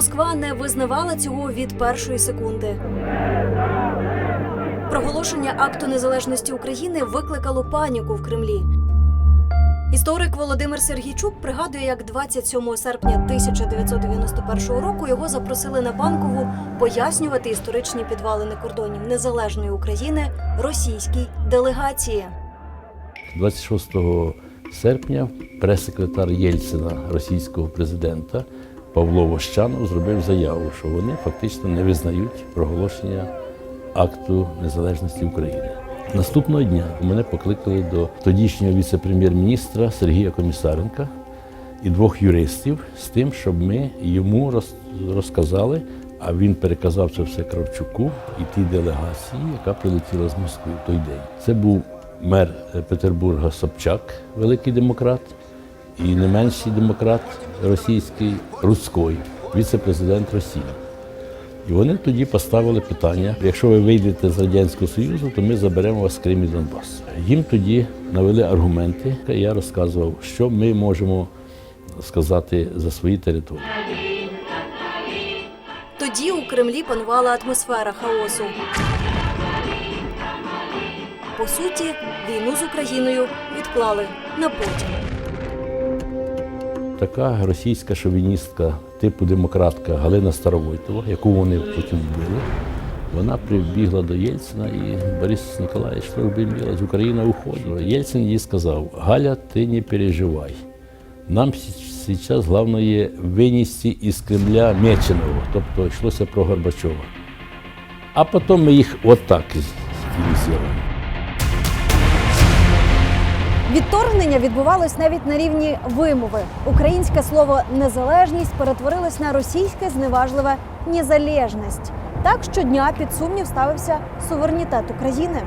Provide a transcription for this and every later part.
Москва не визнавала цього від першої секунди. Проголошення акту незалежності України викликало паніку в Кремлі. Історик Володимир Сергійчук пригадує, як 27 серпня 1991 року його запросили на банкову пояснювати історичні підвалини кордонів незалежної України російській делегації. 26 серпня прес-секретар Єльцина, російського президента Павло Вощанов зробив заяву, що вони фактично не визнають проголошення акту незалежності України. Наступного дня мене покликали до тодішнього віце-прем'єр-міністра Сергія Комісаренка і двох юристів з тим, щоб ми йому роз- розказали, а він переказав це все Кравчуку і тій делегації, яка прилетіла з Москви в той день. Це був мер Петербурга Собчак, великий демократ, і не менший демократ російський Руцький, віце-президент Росії. І вони тоді поставили питання: якщо ви вийдете з Радянського Союзу, то ми заберемо вас Крим і Донбас. Їм тоді навели аргументи. Я розказував, що ми можемо сказати за свої території. Тоді у Кремлі панувала атмосфера хаосу. По суті, війну з Україною відклали на потім. Така російська шовіністка типу демократка Галина Старовойтова, яку вони потім вбили, вона прибігла до Єльцина і Борис будемо робити? Україна уходить. Єльцин їй сказав, Галя, ти не переживай. Нам зараз головне винести із Кремля Меченого, тобто йшлося про Горбачова. А потім ми їх отак з'їли. Відторгнення відбувалось навіть на рівні вимови. Українське слово незалежність перетворилось на російське зневажливе незалежність. Так щодня під сумнів ставився суверенітет України.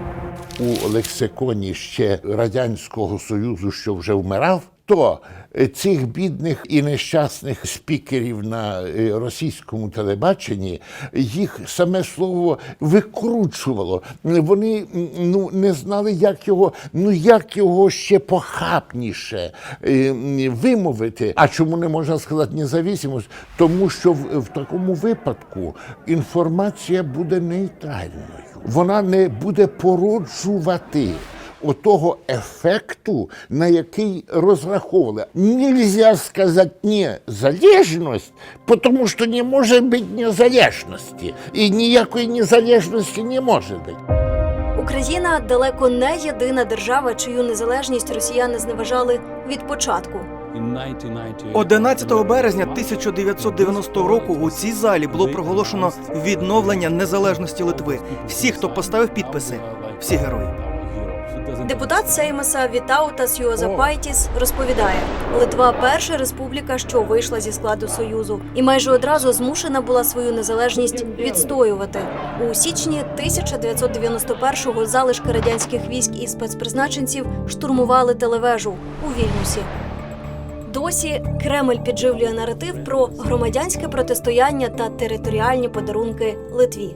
у лексиконі ще Радянського Союзу, що вже вмирав, то е, цих бідних і нещасних спікерів на е, російському телебаченні їх саме слово викручувало. Вони ну не знали, як його, ну як його ще похапніше е, вимовити. А чому не можна сказати независимость? Тому що в, в такому випадку інформація буде нейтральною. Вона не буде породжувати отого ефекту, на який розраховували. Нельзя сказати незалежність, тому що не може бути незалежності. І ніякої незалежності не може бути. Україна далеко не єдина держава, чию незалежність росіяни зневажали від початку. 11 березня 1990 року у цій залі було проголошено відновлення незалежності Литви. Всі, хто поставив підписи, всі герої. Депутат Сеймаса Вітаутас Юозапайтіс розповідає: Литва перша республіка, що вийшла зі складу союзу, і майже одразу змушена була свою незалежність відстоювати. У січні 1991-го залишки радянських військ і спецпризначенців штурмували телевежу у Вільнюсі. Досі Кремль підживлює наратив про громадянське протистояння та територіальні подарунки Литві.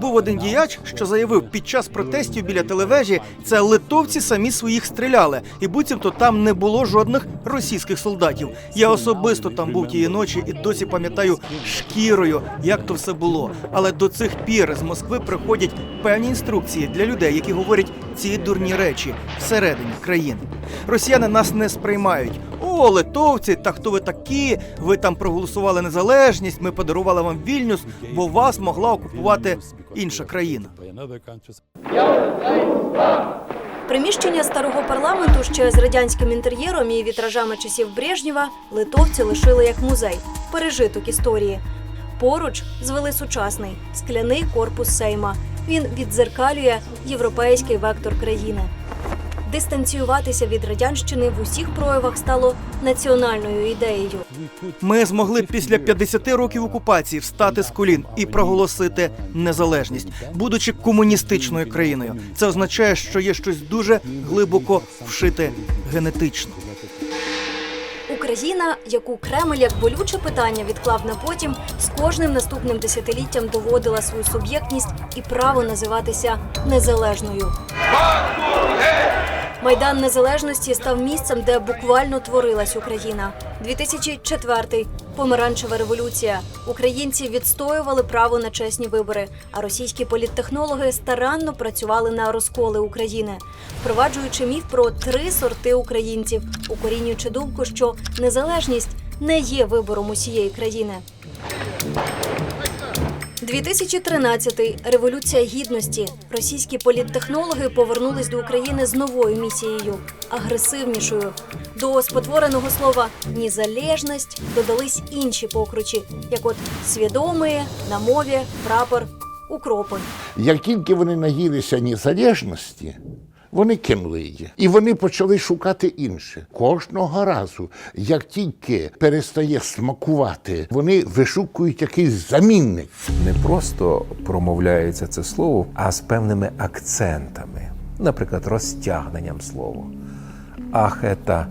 Був один діяч, що заявив під час протестів біля телевежі, це литовці самі своїх стріляли, і буцімто там не було жодних російських солдатів. Я особисто там був тієї ночі і досі пам'ятаю шкірою, як то все було. Але до цих пір з Москви приходять певні інструкції для людей, які говорять ці дурні речі всередині країни. Росіяни нас не сприймають. О, литовці, та хто ви такі? Ви там проголосували незалежність. Ми подарували вам Вільнюс, бо вас могла окупувати інша країна. Приміщення старого парламенту ще з радянським інтер'єром і вітражами часів Брежнєва литовці лишили як музей, пережиток історії. Поруч звели сучасний скляний корпус Сейма. Він віддзеркалює європейський вектор країни. Дистанціюватися від радянщини в усіх проявах стало національною ідеєю. Ми змогли після 50 років окупації встати з колін і проголосити незалежність, будучи комуністичною країною. Це означає, що є щось дуже глибоко вшите генетично. Україна, яку Кремль як болюче питання відклав на потім, з кожним наступним десятиліттям доводила свою суб'єктність і право називатися незалежною. Майдан Незалежності став місцем, де буквально творилась Україна. 2004 – помаранчева революція. Українці відстоювали право на чесні вибори, а російські політтехнологи старанно працювали на розколи України, впроваджуючи міф про три сорти українців, укорінюючи думку, що незалежність не є вибором усієї країни. 2013 – революція гідності. Російські політтехнологи повернулись до України з новою місією агресивнішою. До спотвореного слова «незалежність» додались інші покручі, як от свідомі, на мові, прапор, укропи. Як тільки вони наїлися незалежності, вони кинули її. І вони почали шукати інше. Кожного разу, як тільки перестає смакувати, вони вишукують якийсь замінник. не просто промовляється це слово, а з певними акцентами, наприклад, розтягненням слова. Ах, ета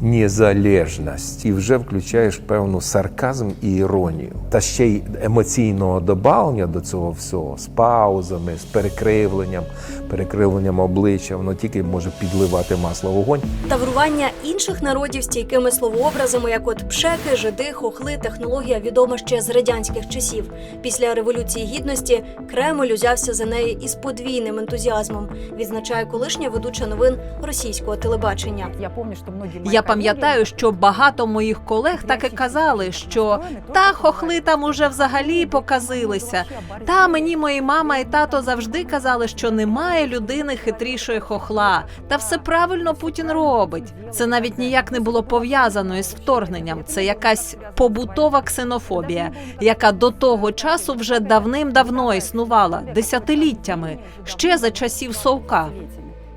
незалежність. І вже включаєш певну сарказм і іронію. Та ще й емоційного добавлення до цього всього з паузами, з перекривленням, перекривленням обличчя, воно тільки може підливати масло в вогонь. Таврування інших народів стійкими словообразами, як от пшеки, жиди, хохли, технологія відома ще з радянських часів. Після революції гідності Кремль узявся за неї із подвійним ентузіазмом, відзначає колишня ведуча новин російського телебачення. Я помню, що многі Я пам'ятаю, що багато моїх колег так і казали, що та хохли там уже взагалі показилися. Та мені мої мама і тато завжди казали, що немає людини хитрішої хохла. Та все правильно Путін робить. Це навіть ніяк не було пов'язано із вторгненням. Це якась побутова ксенофобія, яка до того часу вже давним-давно існувала десятиліттями, ще за часів совка.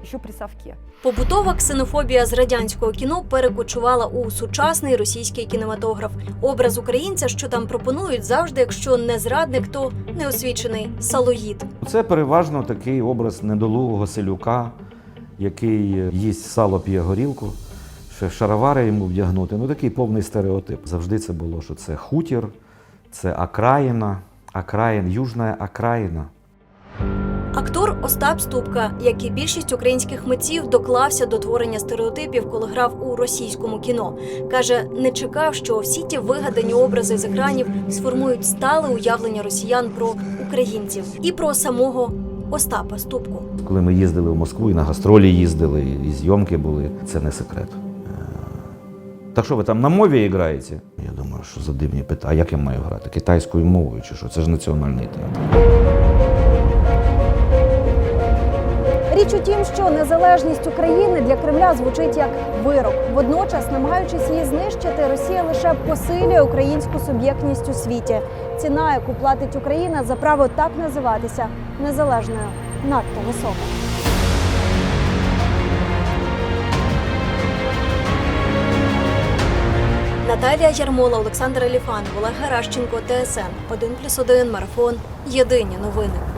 Ще при Савке. Побутова ксенофобія з радянського кіно перекочувала у сучасний російський кінематограф. Образ українця, що там пропонують, завжди, якщо не зрадник, то неосвічений салоїд. Це переважно такий образ недолугого селюка, який їсть сало, п'є горілку, ще шаровари йому вдягнути. Ну такий повний стереотип. Завжди це було, що це хутір, це окраїна, окраїн, южна окраїна. Актор Остап Ступка, як і більшість українських митців, доклався до творення стереотипів, коли грав у російському кіно. каже, не чекав, що всі ті вигадані образи з екранів сформують стале уявлення росіян про українців і про самого Остапа Ступку. Коли ми їздили в Москву і на гастролі їздили, і зйомки були, це не секрет. Е, Так що ви там на мові граєте? Я думаю, що за дивні питання. А як я маю грати? Китайською мовою чи що? Це ж національний театр. Річ у тім, що незалежність України для Кремля звучить як вирок. Водночас, намагаючись її знищити, Росія лише посилює українську суб'єктність у світі. Ціна, яку платить Україна за право так називатися незалежною, надто висока. Наталія Ярмола, Олександр Аліфанов, Олег Гаращенко, ТСН 1+,1, Марафон. Єдині новини.